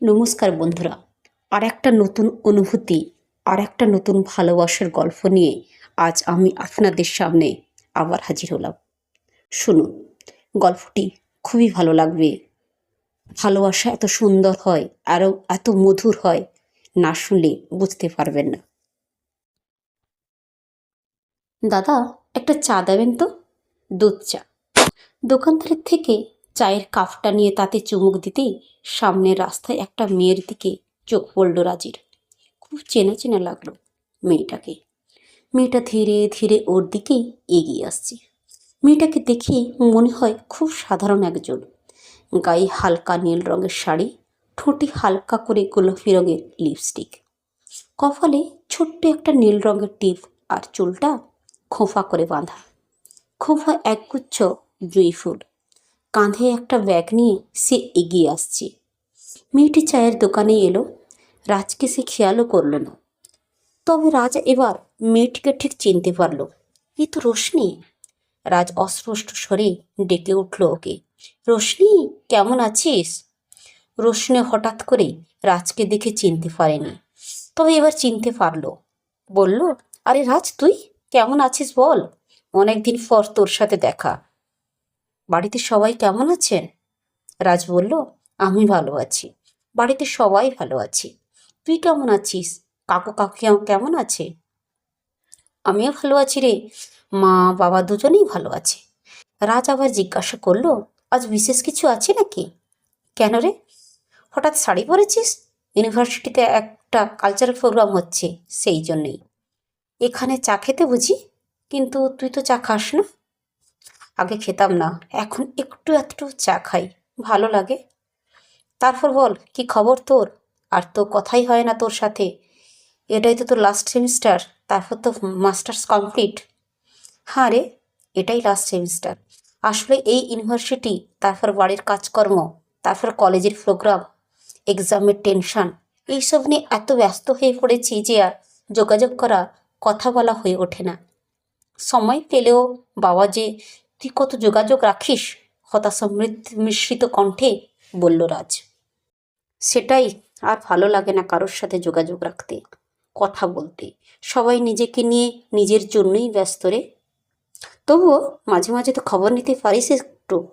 নমস্কার বন্ধুরা। আর একটা নতুন অনুভূতি, আর একটা নতুন ভালোবাসার গল্প নিয়ে আজ আমি আপনাদের সামনে আবার হাজির হলাম। শুনুন, গল্পটি খুবই ভালো লাগবে। ভালোবাসা এত সুন্দর হয় আরও এত মধুর হয়, না শুনলে বুঝতে পারবেন না। দাদা, একটা চা দেবেন তো? দুধ চা। দোকানদারের থেকে চায়ের কাপটা নিয়ে তাতে চুমুক দিতেই সামনের রাস্তায় একটা মেয়ের দিকে চোখ পড়ল রাজির। খুব চেনা চেনা লাগল মেয়েটাকে। মেয়েটা ধীরে ধীরে ওর দিকেই এগিয়ে আসছে। মেয়েটাকে দেখে মনে হয় খুব সাধারণ একজন। গায়ে হালকা নীল রঙের শাড়ি, ঠোঁটে হালকা করে গোলাপি রঙের লিপস্টিক। কপালে ছোট্ট একটা নীল রঙের টিপ আর চুলটা খোঁফা করে বাঁধা। খোঁফা একগুচ্ছ জুঁই ফুল। কাঁধে একটা ব্যাগ নিয়ে সে এগিয়ে আসছে। মেয়েটি চায়ের দোকানে এলো। রাজকে সে খেয়ালও করল না। তবে রাজ এবার মেয়েটিকে ঠিক চিনতে পারল। এ তো রোশনি। রাজ অস্পষ্ট স্বরে ডেকে উঠল ওকে। রোশনি, কেমন আছিস? রোশনি হঠাৎ করে রাজকে দেখে চিনতে পারেনি। তবে এবার চিনতে পারল। বলল, আরে রাজ, তুই কেমন আছিস বল? অনেকদিন পর তোর সাথে দেখা। বাড়িতে সবাই কেমন আছেন? রাজ বলল, আমি ভালো আছি। বাড়িতে সবাই ভালো আছি। তুই কেমন আছিস? কাকু কাকু কেমন আছে? আমিও ভালো আছি রে। মা, বাবা দুজনেই ভালো আছে। রাজ আবার জিজ্ঞাসা করল, আজ বিশেষ কিছু আছে নাকি? কেন রে? হঠাৎ শাড়ি পরেছিস? ইউনিভার্সিটিতে একটা কালচারাল প্রোগ্রাম হচ্ছে, সেই জন্যেই। এখানে চা খেতে বুঝি? কিন্তু তুই তো চা খাস না। আগে খেতাম না। এখন একটু একটু চা খাই। ভালো লাগে। তারপর বল, কি খবর তোর? আর তো কথাই হয় না তোর সাথে। এটাই তো তোর লাস্ট সেমিস্টার তারপর তো মাস্টার্স কমপ্লিট হ্যাঁ রে, এটাই লাস্ট সেমিস্টার আসলে এই ইউনিভার্সিটি তারপর বাড়ির কাজকর্ম, তারপর কলেজের প্রোগ্রাম এক্সামের টেনশন এইসব নিয়ে এত ব্যস্ত হয়ে পড়েছি যে আর যোগাযোগ করা, কথা বলা হয়ে ওঠে না। সময় পেলেও বাবা যে তুই কত যোগাযোগ রাখিস? হতাশা মিশ্রিত কণ্ঠে বলল রাজ। সেটাই আর ভালো লাগে না কারোর সাথে যোগাযোগ রাখতে, কথা বলতে। সবাই নিজেকে নিয়ে নিজের জন্যই ব্যস্ত রে। তবুও মাঝে মাঝে তো খবর নিতে পারিস একটু।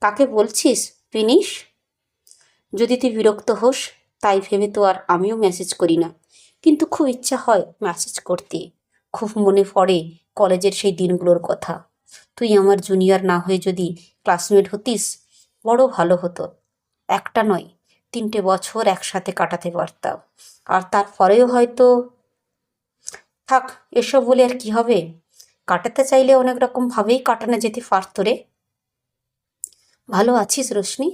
কাকে বলছিস ফিনিশ যদি তুই বিরক্ত হোস, তাই ভেবে তো আর আমিও মেসেজ করি না। কিন্তু খুব ইচ্ছা হয় মেসেজ করতে। খুব মনে পড়ে কলেজের সেই দিনগুলোর কথা। তুই আমার জুনিয়র না হয়ে যদি ক্লাসমেট হতিস, বড় ভালো হতো। একটা নয়, তিনটে বছর একসাথে কাটাতে পারতাম। আর তারপরেও হয়তো থাক, এসব বলে আর কি হবে? কাটাতে চাইলে অনেক রকমভাবেই কাটানো যেতে পারত রে। ভালো আছিস রোশনি?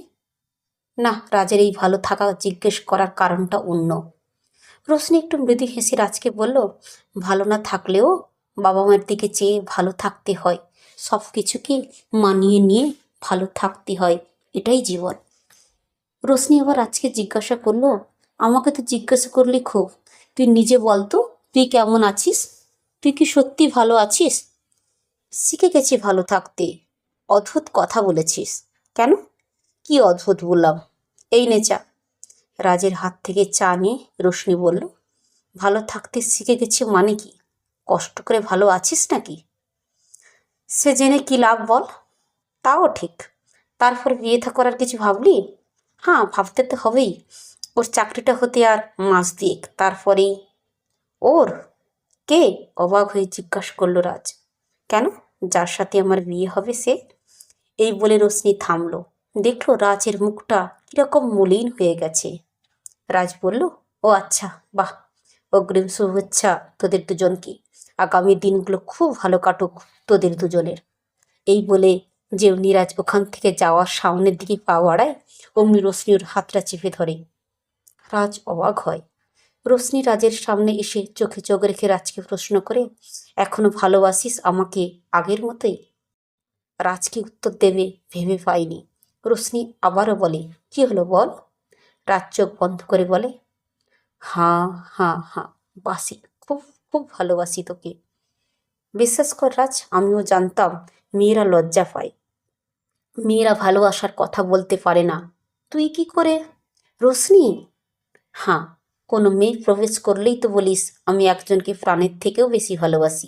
না, রাজের এই ভালো থাকা জিজ্ঞেস করার কারণটা অন্য। রোশনি একটু মৃদু হেসে রাজকে বলল, ভালো না থাকলেও বাবা মায়ের দিকে চেয়ে ভালো থাকতে হয়। সব কিছুকে মানিয়ে নিয়ে ভালো থাকতে হয়, এটাই জীবন। রোশনি আবার আজকে জিজ্ঞাসা করল, আমাকে তো জিজ্ঞাসা করলি খুব। তুই নিজে বলতো তুই কেমন আছিস? তুই কি সত্যি ভালো আছিস? শিখে গেছি ভালো থাকতে। অদ্ভুত কথা বলেছিস। কেন? কি অদ্ভুত বললাম? এই নে চা। রাজের হাত থেকে চা নিয়ে রোশনি বলল, ভালো থাকতে শিখে গেছি মানে কি? কষ্ট করে ভালো আছিস নাকি? সে জেনে কি লাভ বল? তাও ঠিক। তারপর বিয়ে থা করার কিছু ভাবলি? হ্যাঁ ভাবতে তো হবেই। ওর চাকরিটা হতে আর মাস দিক তারপরেই। ওর? কে? অবাক হয়ে জিজ্ঞাসা করল রাজ। কেন? যার সাথে আমার বিয়ে হবে সে? এই বলে রশ্মি থামলো। দেখল রাজের মুখটা কীরকম মলিন হয়ে গেছে। রাজ বলল, ও আচ্ছা বাহ! অগ্রিম শুভেচ্ছা তোদের দুজনকে। আগামী দিনগুলো খুব ভালো কাটুক তোদের দুজনের। এই বলে যে নিরাজ ওখান থেকে যাওয়ার সামনের দিকে পা বাড়ায় অমনি রশ্মি হাতটা চেপে ধরে। রাজ অবাক হয়। রশ্মি রাজের সামনে এসে চোখে চোখ রেখে রাজকে প্রশ্ন করে, এখনও ভালোবাসিস আমাকে আগের মতোই? রাজকে উত্তর দেবে, ভেবে পাইনি। রশ্মি আবারও বলে, কি হলো বল? রাজ চোখ বন্ধ করে বলে হাঁ হাঁ হাঁ বাসি, খুব খুব ভালোবাসি তোকে। বিশ্বাস কর রাজ, আমিও জানতাম মেয়েরা লজ্জা পায়। মেয়েরা ভালোবাসার কথা বলতে পারে না। তুই কি করে? রোশনি? হ্যাঁ কোনো মেয়ে প্রবেশ করলেই তো বলিস, আমি একজনকে প্রাণের থেকেও বেশি ভালোবাসি।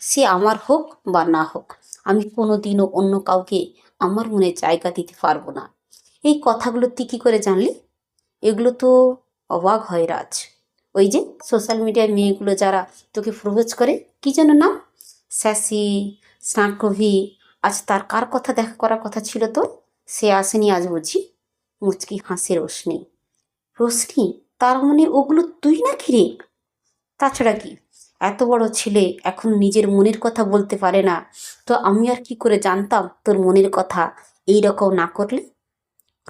সে আমার হোক বা না হোক, আমি কোনো দিনও অন্য কাউকে আমার মনে জায়গা দিতে পারব না। এই কথাগুলো তুই কী করে জানলি? এগুলো তো অবাক হয় রাজ। ওই যে সোশ্যাল মিডিয়ায় মেয়েগুলো যারা তোকে প্রপোজ করে, কী যেন নাম? স্যাসি স্নাকভি আজ তার কার কথা দেখা করার কথা ছিল তো সে আসেনি আজ বুঝি? মুচকি হাসে রোশনি। রোশনি, তার মনে ওগুলো তুই না রে? তাছাড়া কি? এত বড় ছেলে এখন নিজের মনের কথা বলতে পারে না। তো আমি আর কি করে জানতাম তোর মনের কথা? এই রকম না করলে?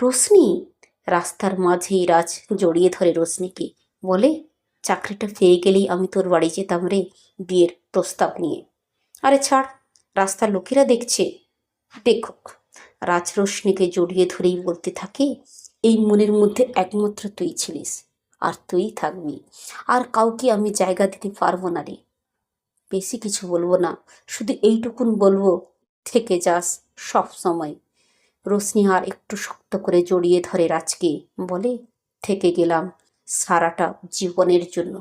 রোশনি, রাস্তার মাঝেই রাজ জড়িয়ে ধরে রোশনিকে। বলে চাকরিটা পেয়ে গেলেই আমি তোর বাড়ি যেতাম রে, বিয়ের প্রস্তাব নিয়ে। আরে ছাড়, রাস্তার লোকেরা দেখছে। দেখুক, রাজ রোশনিকে জড়িয়ে ধরেই বলতে থাকে, এই মনের মধ্যে একমাত্র তুই ছিলিস, আর তুই থাকবি। আর কাউকে আমি জায়গা দিতে পারব না রে। বেশি কিছু বলব না, শুধু এইটুকুন বলব, থেকে যাস সব সময়। রোশনি আর একটু শক্ত করে জড়িয়ে ধরে রাজকে, বলে, থেকে গেলাম সারাটা জীবনের জন্য।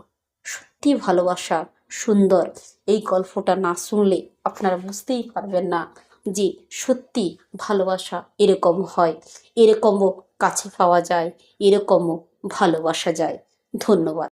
সত্যি ভালোবাসা সুন্দর। এই গল্পটা না শুনলে আপনারা বুঝতেই পারবেন না যে সত্যি ভালোবাসা এরকম হয়, এরকমও কাছে পাওয়া যায়, এরকমও ভালোবাসা যায়। ধন্যবাদ।